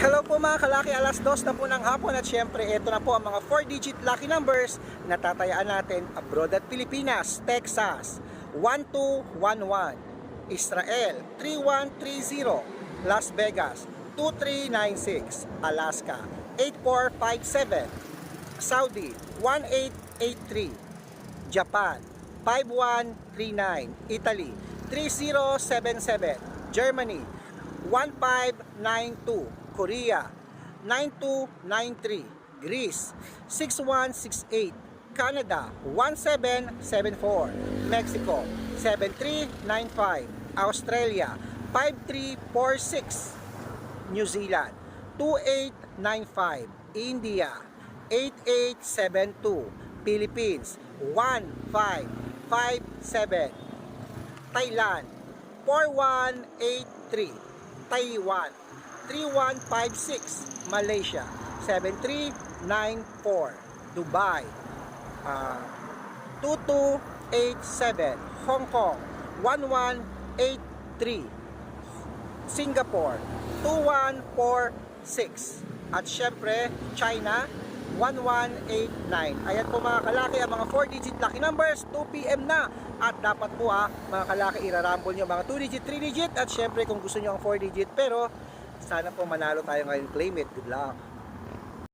Hello po mga kalaki, alas dos na po ng hapon at syempre ito na po ang mga 4-digit lucky numbers na tatayaan natin abroad at Pilipinas, Texas 1211, Israel 3130, Las Vegas 2396, Alaska 8457, Saudi 1883, Japan 5139, Italy 3077, Germany 1592, Korea 9293, Greece 6168, Canada 1774, Mexico 7395, Australia 5346, New Zealand 2895, India 8872, Philippines 1557, Thailand 4183 Taiwan 3156 Malaysia. 7394 Dubai. Ah, 2287 Hong Kong. 1183 Singapore. 2146 at syempre China 1189 ayan po mga kalaki ang mga 4 digit lucky numbers. 2pm na. At dapat po ah mga kalaki irarambol nyo mga 2 digit 3 digit at syempre kung gusto nyo ang 4 digit pero sana po manalo tayo ngayon. Claim it. Good luck